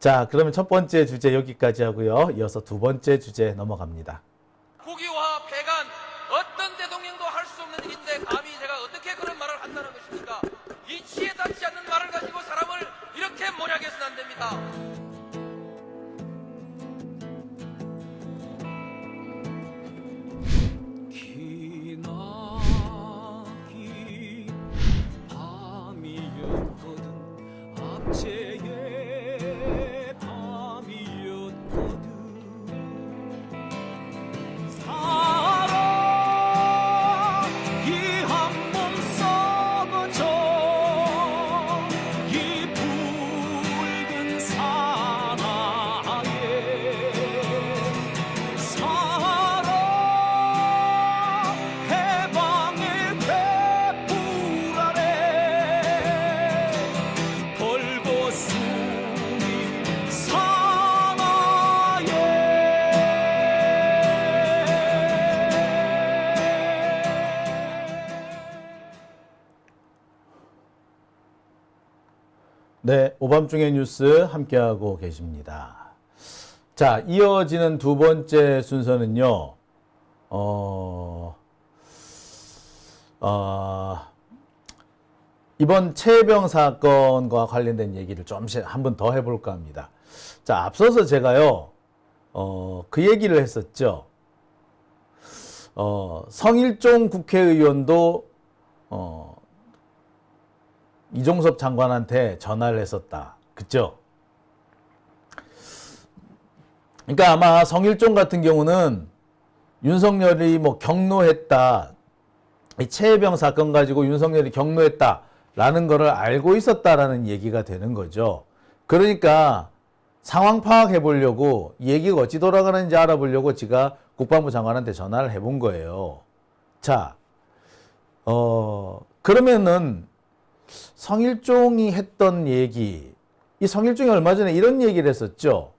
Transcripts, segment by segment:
자, 그러면 첫 번째 주제 여기까지 하고요. 이어서 두 번째 주제 넘어갑니다. 오밤중의 뉴스 함께하고 계십니다. 자, 이어지는 두 번째 순서는요, 어, 어, 이번 최혜병 사건과 관련된 얘기를 좀씩 한번 더 해볼까 합니다. 자, 앞서서 제가요, 어, 그 얘기를 했었죠. 어, 성일종 국회의원도, 어, 이종섭 장관한테 전화를 했었다. 그죠? 그러니까 아마 성일종 같은 경우는 윤석열이 뭐 경로했다. 이 최혜병 사건 가지고 윤석열이 경로했다라는 거를 알고 있었다라는 얘기가 되는 거죠. 그러니까 상황 파악해 보려고 얘기가 어찌 돌아가는지 알아보려고 제가 국방부 장관한테 전화를 해본 거예요. 자, 어, 그러면은 성일종이 했던 얘기, 이 성일종이 얼마 전에 이런 얘기를 했었죠.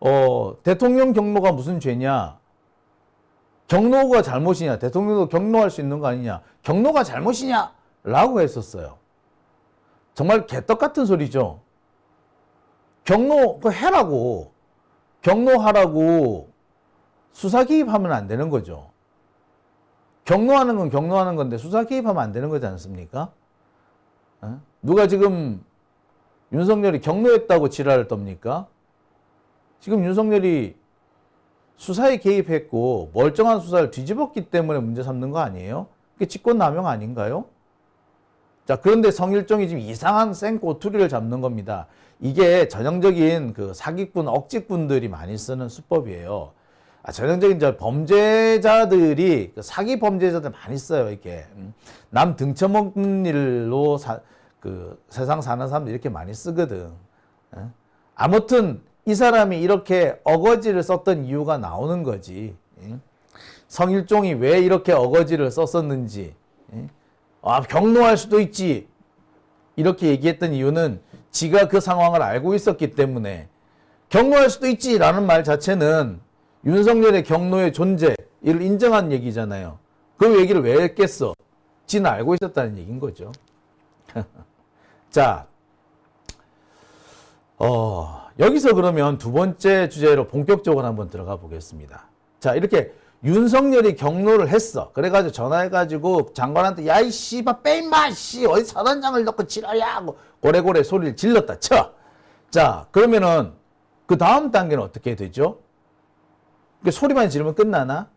어, 대통령 경로가 무슨 죄냐? 경로가 잘못이냐? 대통령도 경로할 수 있는 거 아니냐? 경로가 잘못이냐? 라고 했었어요. 정말 개떡 같은 소리죠. 경로, 그 해라고. 경로하라고 수사 개입하면 안 되는 거죠. 경로하는 건 경로하는 건데 수사 개입하면 안 되는 거지 않습니까? 어? 누가 지금 윤석열이 경로했다고 지랄을 떱니까? 지금 윤석열이 수사에 개입했고 멀쩡한 수사를 뒤집었기 때문에 문제 삼는 거 아니에요? 그게 직권남용 아닌가요? 자, 그런데 성일종이 지금 이상한 생꼬투리를 잡는 겁니다. 이게 전형적인 그 사기꾼, 억직꾼들이 많이 쓰는 수법이에요. 아, 전형적인 저 범죄자들이 그 사기 범죄자들 많이 써요, 이렇게. 음. 남 등쳐먹는 일로 사, 그 세상 사는 사람들 이렇게 많이 쓰거든. 어? 아무튼 이 사람이 이렇게 어거지를 썼던 이유가 나오는 거지. 예? 성일종이 왜 이렇게 어거지를 썼었는지. 예? 아, 경로할 수도 있지. 이렇게 얘기했던 이유는 지가 그 상황을 알고 있었기 때문에 경로할 수도 있지라는 말 자체는 윤석열의 경로의 존재, 이를 인정한 얘기잖아요. 그 얘기를 왜 했겠어? 지는 알고 있었다는 얘기인 거죠. 자, 어, 여기서 그러면 두 번째 주제로 본격적으로 한번 들어가 보겠습니다. 자, 이렇게 윤석열이 경로를 했어. 그래가지고 전화해가지고 장관한테 야, 이 씨발, 빼임마, 씨, 어디 사단장을 넣고 지랄이야! 하고 고래고래 소리를 질렀다, 쳐! 자, 그러면은 그 다음 단계는 어떻게 되죠? 그 소리만 지르면 끝나나?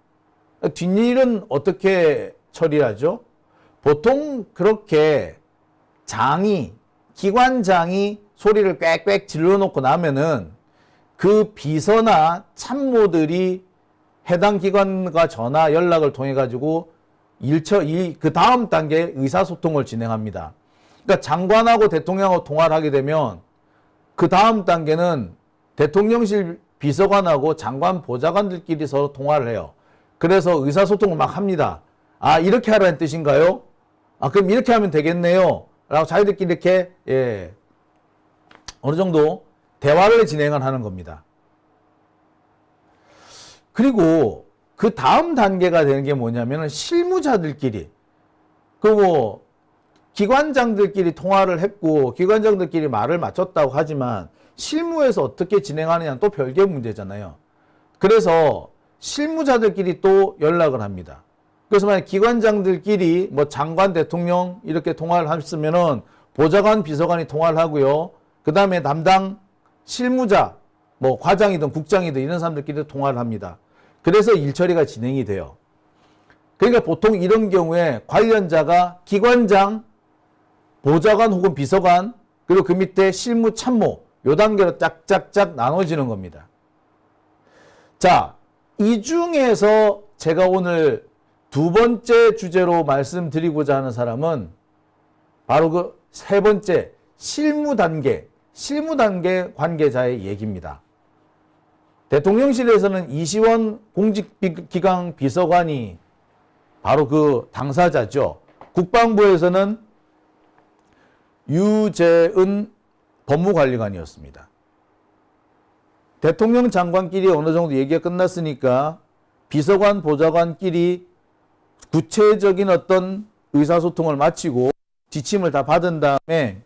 뒷일은 어떻게 처리하죠? 보통 그렇게 장이, 기관장이 소리를 꽥꽥 질러놓고 나면은 그 비서나 참모들이 해당 기관과 전화 연락을 통해 가지고 일처 이그 다음 단계 의사소통을 진행합니다. 그러니까 장관하고 대통령하고 통화를 하게 되면 그 다음 단계는 대통령실 비서관하고 장관 보좌관들끼리 서로 통화를 해요. 그래서 의사소통을 막 합니다. 아, 이렇게 하라는 뜻인가요? 아, 그럼 이렇게 하면 되겠네요. 라고 자기들끼리 이렇게, 예, 어느 정도 대화를 진행을 하는 겁니다. 그리고 그 다음 단계가 되는 게 뭐냐면은 실무자들끼리, 그 뭐, 기관장들끼리 통화를 했고 기관장들끼리 말을 맞췄다고 하지만 실무에서 어떻게 진행하느냐는 또 별개 문제잖아요. 그래서 실무자들끼리 또 연락을 합니다. 그래서 만약 기관장들끼리 뭐 장관 대통령 이렇게 통화를 했으면은 보좌관 비서관이 통화를 하고요. 그 다음에 담당 실무자 뭐 과장이든 국장이든 이런 사람들끼리 통화를 합니다. 그래서 일 처리가 진행이 돼요. 그러니까 보통 이런 경우에 관련자가 기관장, 보좌관 혹은 비서관, 그리고 그 밑에 실무 참모, 요 단계로 짝짝짝 나눠지는 겁니다. 자, 이 중에서 제가 오늘 두 번째 주제로 말씀드리고자 하는 사람은 바로 그 세 번째 실무 단계, 실무 단계 관계자의 얘기입니다. 대통령실에서는 이시원 공직기강 비서관이 바로 그 당사자죠. 국방부에서는 유재은 법무관리관이었습니다. 대통령 장관끼리 어느 정도 얘기가 끝났으니까 비서관 보좌관끼리 구체적인 어떤 의사소통을 마치고 지침을 다 받은 다음에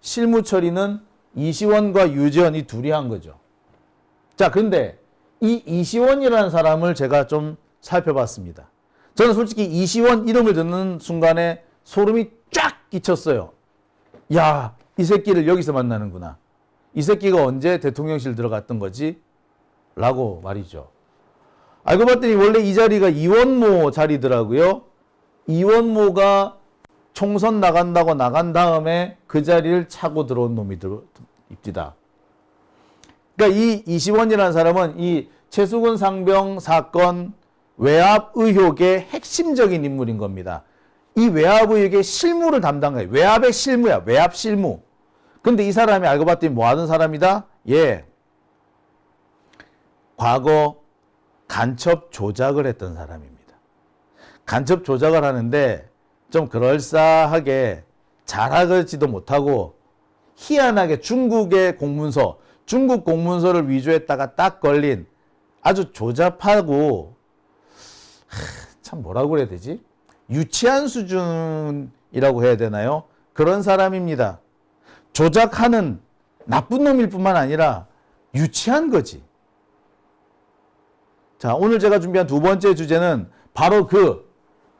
실무 처리는 이시원과 유재현 이 둘이 한 거죠. 자, 그런데 이 이시원이라는 사람을 제가 좀 살펴봤습니다. 저는 솔직히 이시원 이름을 듣는 순간에 소름이 쫙 끼쳤어요. 야, 이 새끼를 여기서 만나는구나. 이 새끼가 언제 대통령실 들어갔던 거지? 라고 말이죠. 알고 봤더니 원래 이 자리가 이원모 자리더라고요. 이원모가 총선 나간다고 나간 다음에 그 자리를 차고 들어온 놈이 입니다. 그러니까 이 이시원이라는 사람은 이 최수근 상병 사건 외압 의혹의 핵심적인 인물인 겁니다. 이 외압 의혹의 실무를 담당해. 외압의 실무야. 외압 실무. 근데 이 사람이 알고 봤더니 뭐 하는 사람이다? 예. 과거 간첩 조작을 했던 사람입니다. 간첩 조작을 하는데 좀 그럴싸하게 잘하지도 못하고 희한하게 중국의 공문서, 중국 공문서를 위조했다가 딱 걸린 아주 조잡하고 하, 참 뭐라고 그래야 되지? 유치한 수준이라고 해야 되나요? 그런 사람입니다. 조작하는 나쁜 놈일 뿐만 아니라 유치한 거지. 자, 오늘 제가 준비한 두 번째 주제는 바로 그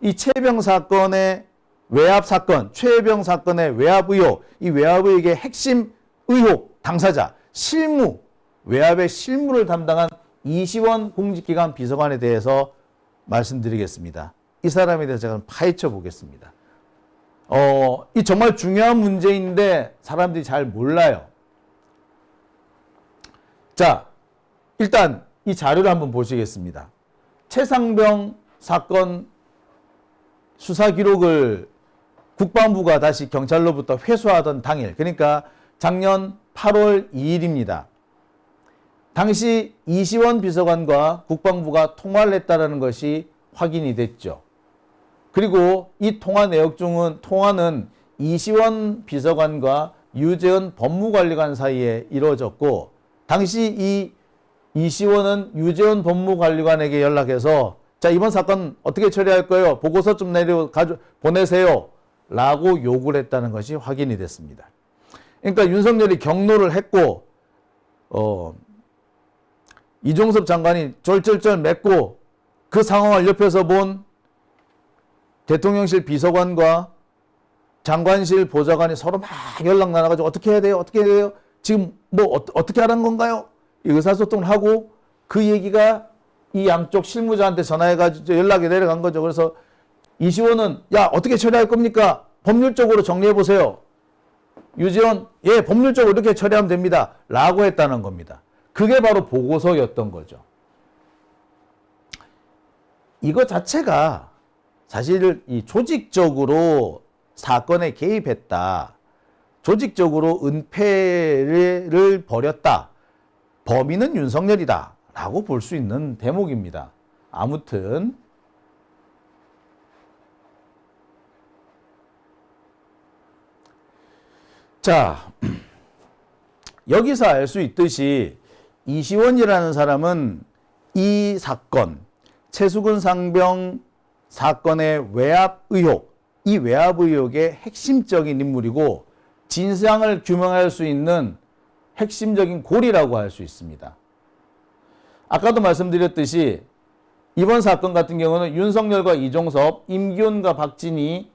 이 최병 사건의 외압 사건, 최병 사건의 외압 의혹, 이 외압 의혹의 핵심 의혹 당사자, 실무, 외압의 실무를 담당한 이시원 공직기관 비서관에 대해서 말씀드리겠습니다. 이 사람에 대해서 제가 파헤쳐 보겠습니다. 어, 이 정말 중요한 문제인데 사람들이 잘 몰라요. 자, 일단 이 자료를 한번 보시겠습니다. 최상병 사건 수사 기록을 국방부가 다시 경찰로부터 회수하던 당일, 그러니까 작년 8월 2일입니다. 당시 이시원 비서관과 국방부가 통화를 했다는 것이 확인이 됐죠. 그리고 이 통화 내역 중은 통화는 이시원 비서관과 유재은 법무관리관 사이에 이루어졌고 당시 이 이시원은 유재은 법무관리관에게 연락해서 자 이번 사건 어떻게 처리할 거예요? 보고서 좀 내려 가져 보내세요. 라고 요구를 했다는 것이 확인이 됐습니다. 그러니까 윤석열이 경로를 했고 어, 이종섭 장관이 쫄쫄쫄 맺고 그 상황을 옆에서 본 대통령실 비서관과 장관실 보좌관이 서로 막 연락 나눠가지고 어떻게 해야 돼요? 어떻게 해야 돼요? 지금 뭐 어, 떻게 하라는 건가요? 이 의사소통을 하고 그 얘기가 이 양쪽 실무자한테 전화해가지고 연락이 내려간 거죠. 그래서 이시원은 야 어떻게 처리할 겁니까? 법률적으로 정리해 보세요. 유지원 예 법률적으로 이렇게 처리하면 됩니다. 라고 했다는 겁니다. 그게 바로 보고서였던 거죠. 이거 자체가 사실 이 조직적으로 사건에 개입했다. 조직적으로 은폐를 벌였다. 범인은 윤석열이다. 라고 볼 수 있는 대목입니다. 아무튼 자 여기서 알 수 있듯이 이시원이라는 사람은 이 사건 최수근 상병 사건의 외압 의혹 이 외압 의혹의 핵심적인 인물이고 진상을 규명할 수 있는 핵심적인 고리라고 할 수 있습니다. 아까도 말씀드렸듯이 이번 사건 같은 경우는 윤석열과 이종섭, 임기훈과 박진희,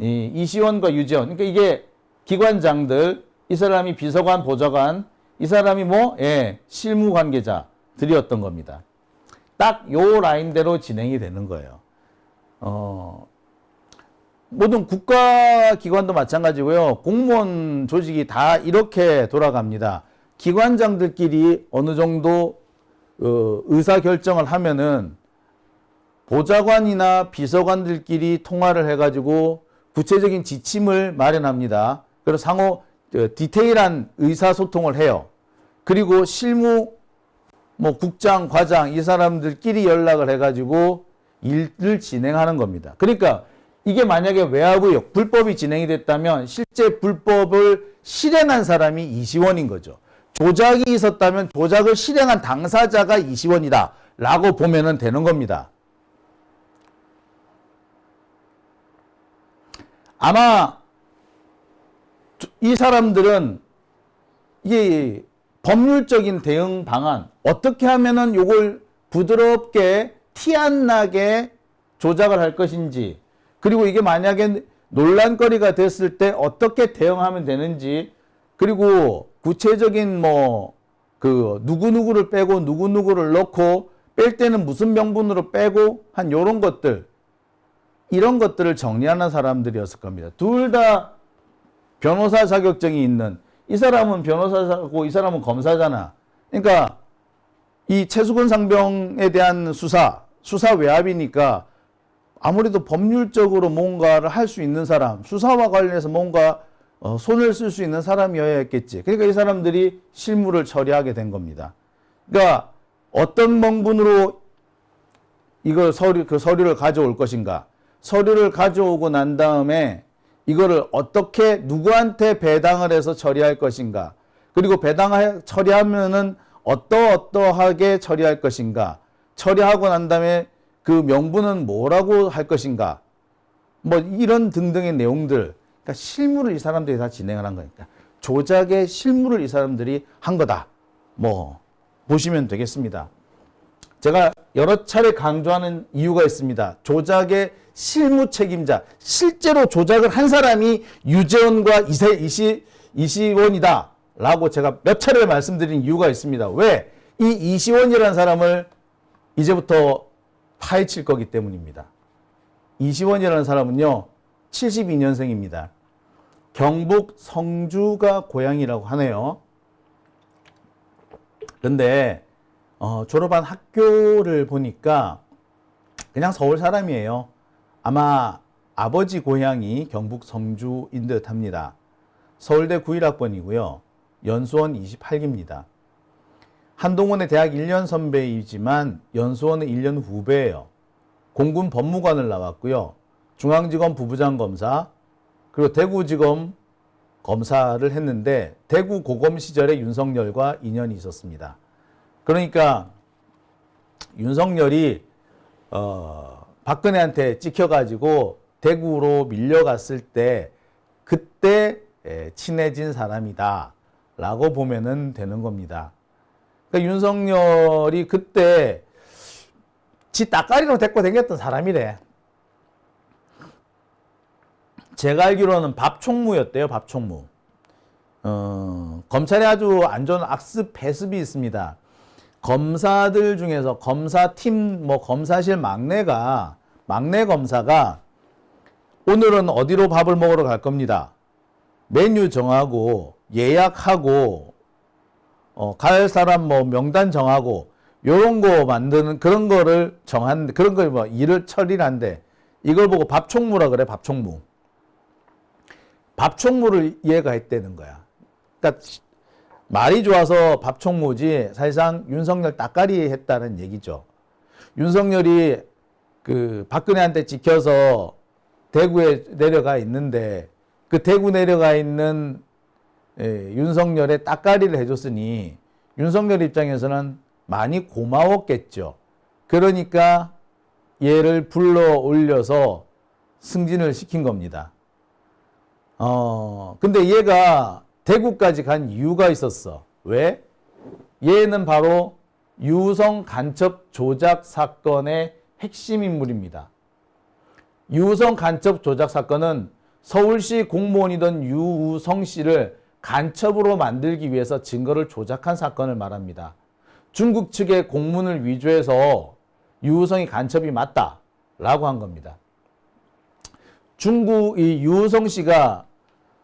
이 이시원과 유재원. 그러니까 이게 기관장들, 이 사람이 비서관, 보좌관, 이 사람이 뭐, 예, 실무 관계자들이었던 겁니다. 딱 요 라인대로 진행이 되는 거예요. 어, 모든 국가기관도 마찬가지고요. 공무원 조직이 다 이렇게 돌아갑니다. 기관장들끼리 어느 정도 어, 의사 결정을 하면은 보좌관이나 비서관들끼리 통화를 해가지고 구체적인 지침을 마련합니다. 그리고 상호 어, 디테일한 의사소통을 해요. 그리고 실무 뭐 국장, 과장 이 사람들끼리 연락을 해가지고 일을 진행하는 겁니다. 그러니까 이게 만약에 외압의 불법이 진행이 됐다면 실제 불법을 실행한 사람이 이시원인 거죠. 조작이 있었다면 조작을 실행한 당사자가 이시원이다. 라고 보면은 되는 겁니다. 아마 이 사람들은 이게 법률적인 대응 방안 어떻게 하면은 요걸 부드럽게 티 안 나게 조작을 할 것인지 그리고 이게 만약에 논란거리가 됐을 때 어떻게 대응하면 되는지 그리고 구체적인 뭐 그 누구누구를 빼고 누구누구를 넣고 뺄 때는 무슨 명분으로 빼고 한 요런 것들 이런 것들을 정리하는 사람들이었을 겁니다. 둘 다 변호사 자격증이 있는 이 사람은 변호사고 이 사람은 검사잖아. 그러니까 이 최수근 상병에 대한 수사, 수사 외압이니까 아무래도 법률적으로 뭔가를 할 수 있는 사람, 수사와 관련해서 뭔가 어, 손을 쓸 수 있는 사람이어야 했겠지. 그러니까 이 사람들이 실무를 처리하게 된 겁니다. 그러니까 어떤 명분으로 이걸 서류, 그 서류를 가져올 것인가. 서류를 가져오고 난 다음에 이거를 어떻게 누구한테 배당을 해서 처리할 것인가. 그리고 배당 처리하면은 어떠어떠하게 처리할 것인가. 처리하고 난 다음에 그 명분은 뭐라고 할 것인가. 뭐 이런 등등의 내용들. 그러니까 실무를 이 사람들이 다 진행을 한 거니까. 조작의 실무를 이 사람들이 한 거다. 뭐 보시면 되겠습니다. 제가 여러 차례 강조하는 이유가 있습니다. 조작의 실무 책임자, 실제로 조작을 한 사람이 유재원과 이세, 이시, 이시원이다. 라고 제가 몇 차례 말씀드린 이유가 있습니다. 왜? 이 이시원이라는 사람을 이제부터 파헤칠 거기 때문입니다. 이시원이라는 사람은요, 72년생입니다. 경북 성주가 고향이라고 하네요. 근데 어, 졸업한 학교를 보니까 그냥 서울 사람이에요. 아마 아버지 고향이 경북 성주인 듯 합니다. 서울대 91학번이고요. 연수원 28기입니다. 한동훈의 대학 1년 선배이지만 연수원의 1년 후배예요. 공군 법무관을 나왔고요. 중앙지검 부부장 검사, 그리고 대구지검 검사를 했는데 대구 고검 시절에 윤석열과 인연이 있었습니다. 그러니까 윤석열이 어, 박근혜한테 찍혀가지고 대구로 밀려갔을 때 그때 에, 친해진 사람이다 라고 보면은 되는 겁니다. 그러니까 윤석열이 그때 지 따까리로 데리고 다녔던 사람이래. 제가 알기로는 밥총무였대요, 밥총무. 어, 검찰에 아주 안 좋은 악습, 배습이 있습니다. 검사들 중에서 검사팀, 뭐 검사실 막내가, 막내 검사가 오늘은 어디로 밥을 먹으러 갈 겁니다. 메뉴 정하고, 예약하고, 어, 갈 사람 뭐 명단 정하고, 요런 거 만드는 그런 거를 정한, 그런 걸 뭐 일을 처리한데, 이걸 보고 밥총무라 그래, 밥총무. 밥총무를 이해가 했다는 거야. 그러니까 말이 좋아서 밥총무지 사실상 윤석열 따까리 했다는 얘기죠. 윤석열이 그 박근혜한테 찍혀서 대구에 내려가 있는데 그 대구 내려가 있는 예, 윤석열의 따까리를 해줬으니 윤석열 입장에서는 많이 고마웠겠죠. 그러니까 얘를 불러 올려서 승진을 시킨 겁니다. 어, 근데 얘가 대구까지 간 이유가 있었어. 왜? 얘는 바로 유성 간첩 조작 사건의 핵심 인물입니다. 유성 간첩 조작 사건은 서울시 공무원이던 유우성 씨를 간첩으로 만들기 위해서 증거를 조작한 사건을 말합니다. 중국 측의 공문을 위조해서 유우성이 간첩이 맞다 라고 한 겁니다. 중국 이 유우성 씨가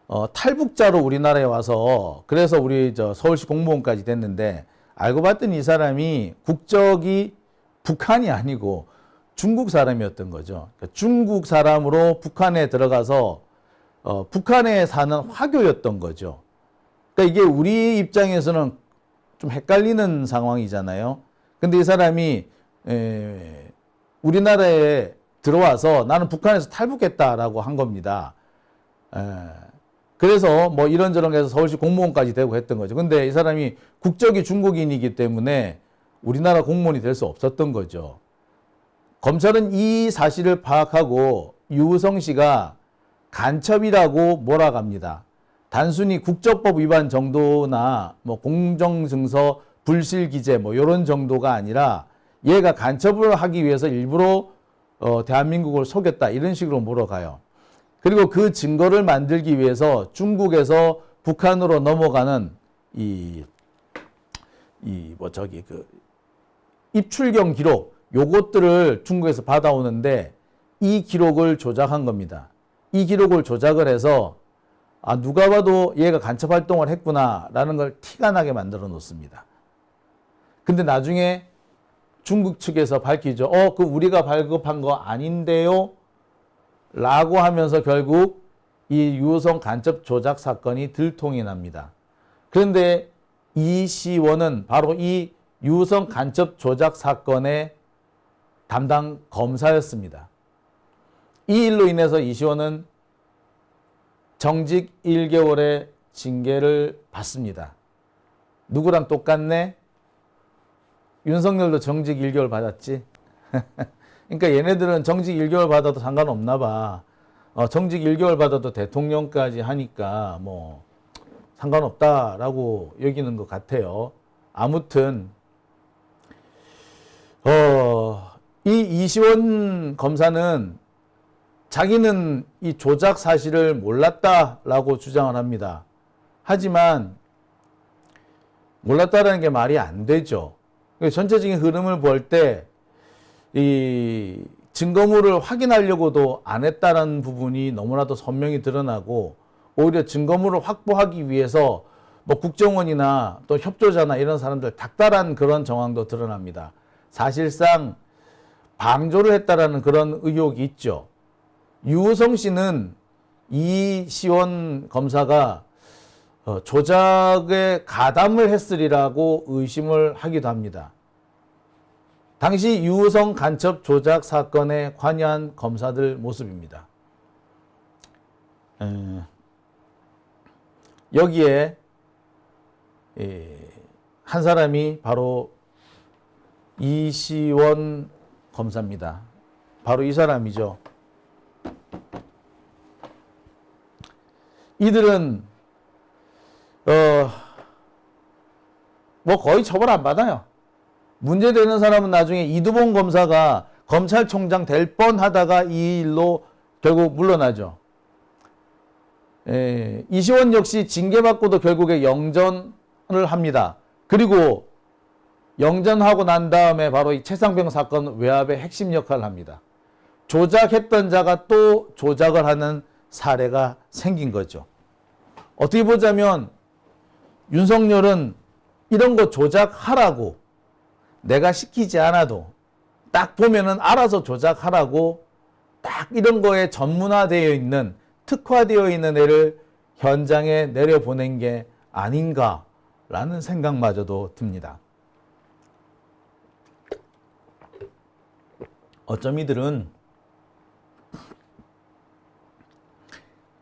어, 탈북자로 우리나라에 와서 그래서 우리 저 서울시 공무원까지 됐는데 알고 봤더니 이 사람이 국적이 북한이 아니고 중국 사람이었던 거죠. 그러니까 중국 사람으로 북한에 들어가서 어, 북한에 사는 화교였던 거죠. 그러니까 이게 우리 입장에서는 좀 헷갈리는 상황이잖아요. 근데 이 사람이 에, 우리나라에 들어와서 나는 북한에서 탈북했다라고 한 겁니다. 에, 그래서 뭐 이런저런 해서 서울시 공무원까지 되고 했던 거죠. 근데 이 사람이 국적이 중국인이기 때문에 우리나라 공무원이 될 수 없었던 거죠. 검찰은 이 사실을 파악하고 유우성 씨가 간첩이라고 몰아갑니다. 단순히 국적법 위반 정도나 뭐 공정증서 불실 기재 뭐 이런 정도가 아니라 얘가 간첩을 하기 위해서 일부러 어, 대한민국을 속였다 이런 식으로 몰아가요. 그리고 그 증거를 만들기 위해서 중국에서 북한으로 넘어가는 이, 이, 뭐, 저기, 그, 입출경 기록, 요것들을 중국에서 받아오는데 이 기록을 조작한 겁니다. 이 기록을 조작을 해서 아, 누가 봐도 얘가 간첩 활동을 했구나라는 걸 티가 나게 만들어 놓습니다. 근데 나중에 중국 측에서 밝히죠. 어, 그 우리가 발급한 거 아닌데요? 라고 하면서 결국 이 유성 간첩 조작 사건이 들통이 납니다. 그런데 이 시원은 바로 이 유성 간첩 조작 사건의 담당 검사였습니다. 이 일로 인해서 이 시원은 정직 1개월의 징계를 받습니다. 누구랑 똑같네? 윤석열도 정직 1개월 받았지. 그러니까 얘네들은 정직 1개월 받아도 상관없나 봐. 어, 정직 1개월 받아도 대통령까지 하니까 뭐 상관없다라고 여기는 것 같아요. 아무튼 어, 이 이시원 검사는 자기는 이 조작 사실을 몰랐다라고 주장을 합니다. 하지만 몰랐다라는 게 말이 안 되죠. 전체적인 흐름을 볼 때 이 증거물을 확인하려고도 안 했다라는 부분이 너무나도 선명히 드러나고 오히려 증거물을 확보하기 위해서 뭐 국정원이나 또 협조자나 이런 사람들 닥달한 그런 정황도 드러납니다. 사실상 방조를 했다라는 그런 의혹이 있죠. 유우성 씨는 이시원 검사가 어, 조작에 가담을 했으리라고 의심을 하기도 합니다. 당시 유우성 간첩 조작 사건에 관여한 검사들 모습입니다. 에, 여기에 에, 한 사람이 바로 이시원 검사입니다. 바로 이 사람이죠. 이들은 어, 뭐 거의 처벌 안 받아요. 문제되는 사람은 나중에 이두봉 검사가 검찰총장 될 뻔하다가 이 일로 결국 물러나죠. 에, 이시원 역시 징계받고도 결국에 영전을 합니다. 그리고 영전하고 난 다음에 바로 이 최상병 사건 외압의 핵심 역할을 합니다. 조작했던 자가 또 조작을 하는 사례가 생긴 거죠. 어떻게 보자면 윤석열은 이런 거 조작하라고 내가 시키지 않아도 딱 보면은 알아서 조작하라고 딱 이런 거에 전문화되어 있는 특화되어 있는 애를 현장에 내려보낸 게 아닌가라는 생각마저도 듭니다. 어쩜 이들은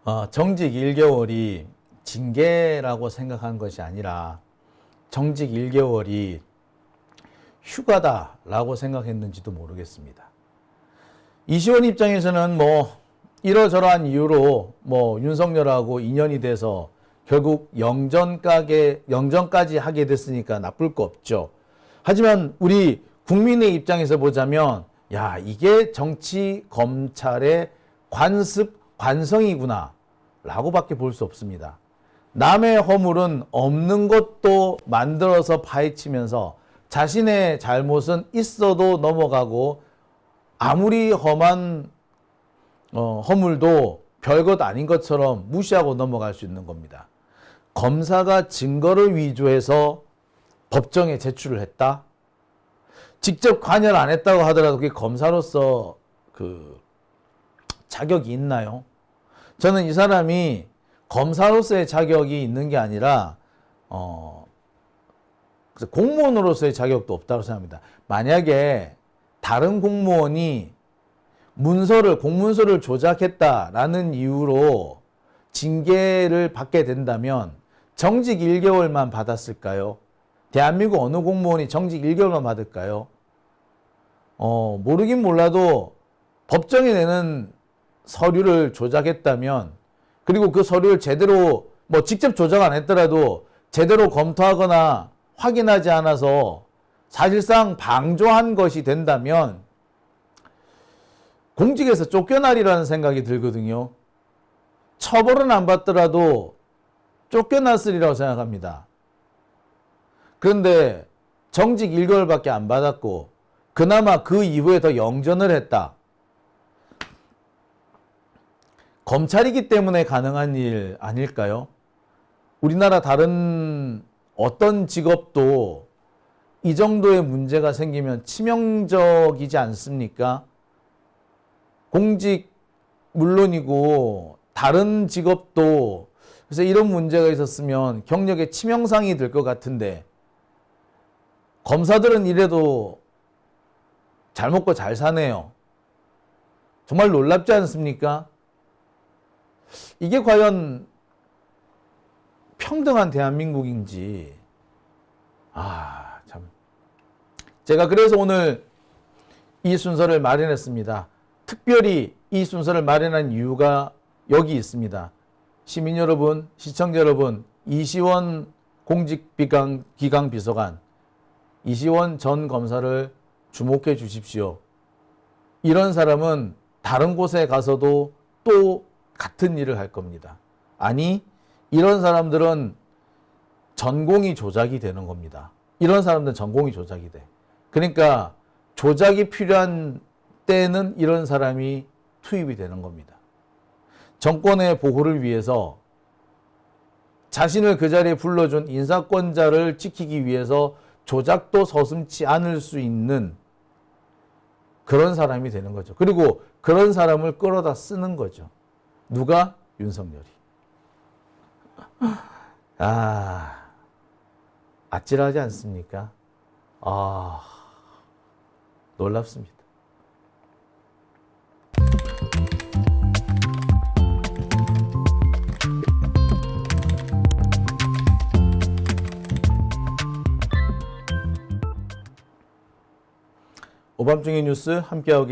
어, 정직 1개월이 징계라고 생각한 것이 아니라 정직 1개월이 휴가다라고 생각했는지도 모르겠습니다. 이시원 입장에서는 뭐 이러저러한 이유로 뭐 윤석열하고 인연이 돼서 결국 영전가게 영전까지 하게 됐으니까 나쁠 거 없죠. 하지만 우리 국민의 입장에서 보자면 야 이게 정치 검찰의 관습 관성이구나 라고밖에 볼 수 없습니다. 남의 허물은 없는 것도 만들어서 파헤치면서 자신의 잘못은 있어도 넘어가고 아무리 험한 어, 허물도 별것 아닌 것처럼 무시하고 넘어갈 수 있는 겁니다. 검사가 증거를 위조해서 법정에 제출을 했다. 직접 관여를 안 했다고 하더라도 그게 검사로서 그 자격이 있나요? 저는 이 사람이 검사로서의 자격이 있는 게 아니라 어 공무원으로서의 자격도 없다고 생각합니다. 만약에 다른 공무원이 문서를 공문서를 조작했다라는 이유로 징계를 받게 된다면 정직 1개월만 받았을까요? 대한민국 어느 공무원이 정직 1개월만 받을까요? 어, 모르긴 몰라도 법정에 내는 서류를 조작했다면 그리고 그 서류를 제대로 뭐 직접 조작 안 했더라도 제대로 검토하거나 확인하지 않아서 사실상 방조한 것이 된다면 공직에서 쫓겨나리라는 생각이 들거든요. 처벌은 안 받더라도 쫓겨났으리라고 생각합니다. 그런데 정직 1개월밖에 안 받았고 그나마 그 이후에 더 영전을 했다. 검찰이기 때문에 가능한 일 아닐까요? 우리나라 다른 어떤 직업도 이 정도의 문제가 생기면 치명적이지 않습니까? 공직 물론이고 다른 직업도 그래서 이런 문제가 있었으면 경력에 치명상이 될 것 같은데 검사들은 이래도 잘 먹고 잘 사네요. 정말 놀랍지 않습니까? 이게 과연 평등한 대한민국인지 아 참. 제가 그래서 오늘 이 순서를 마련했습니다. 특별히 이 순서를 마련한 이유가 여기 있습니다. 시민 여러분, 시청자 여러분, 이시원 공직기강 기강 비서관, 이시원 전 검사를 주목해 주십시오. 이런 사람은 다른 곳에 가서도 또 같은 일을 할 겁니다. 아니, 이런 사람들은 전공이 조작이 되는 겁니다. 이런 사람들은 전공이 조작이 돼. 그러니까 조작이 필요한 때는 이런 사람이 투입이 되는 겁니다. 정권의 보호를 위해서 자신을 그 자리에 불러준 인사권자를 지키기 위해서 조작도 서슴치 않을 수 있는 그런 사람이 되는 거죠. 그리고 그런 사람을 끌어다 쓰는 거죠. 누가? 윤석열이. 아, 아찔하지 않습니까? 아, 놀랍습니다. 오밤중의 뉴스 함께하고 계신